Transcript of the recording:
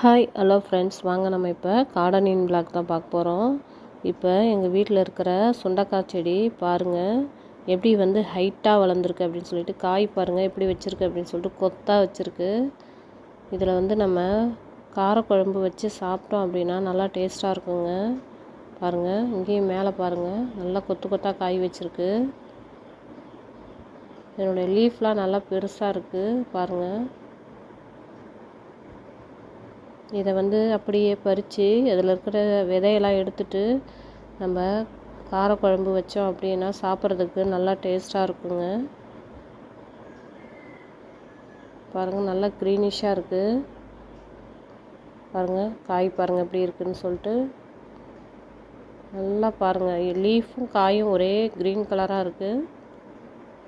Hi hello friends வாங்க நம்ம இப்போ கார்டனிங் பிளாக் தான் பார்க்க போகிறோம் இப்போ எங்கள் வீட்டில் இருக்கிற சுண்டக்காய் செடி பாருங்கள் எப்படி வந்து ஹைட்டாக வளர்ந்துருக்கு அப்படின்னு சொல்லிட்டு காய் பாருங்கள் எப்படி வச்சுருக்கு அப்படின்னு சொல்லிட்டு கொத்தாக வச்சுருக்கு. இதில் வந்து நம்ம காரக்குழம்பு வச்சு சாப்பிட்டோம் அப்படின்னா நல்லா டேஸ்ட்டாக இருக்குங்க. பாருங்கள் இங்கேயும் மேலே பாருங்கள் நல்லா கொத்து கொத்தாக காய் வச்சுருக்கு. என்னுடைய லீஃப்லாம் நல்லா பெருசாக இருக்குது பாருங்கள் இதை வந்து அப்படியே பறித்து அதில் இருக்கிற விதையெல்லாம் எடுத்துட்டு நம்ம காரக்குழம்பு வச்சோம் அப்படின்னா சாப்பிட்றதுக்கு நல்லா டேஸ்ட்டாக இருக்குங்க. பாருங்கள் நல்லா க்ரீனிஷாக இருக்குது பாருங்கள் காய் பாருங்கள் எப்படி இருக்குதுன்னு சொல்லிட்டு. நல்லா பாருங்கள் லீஃபும் காயும் ஒரே க்ரீன் கலராக இருக்குது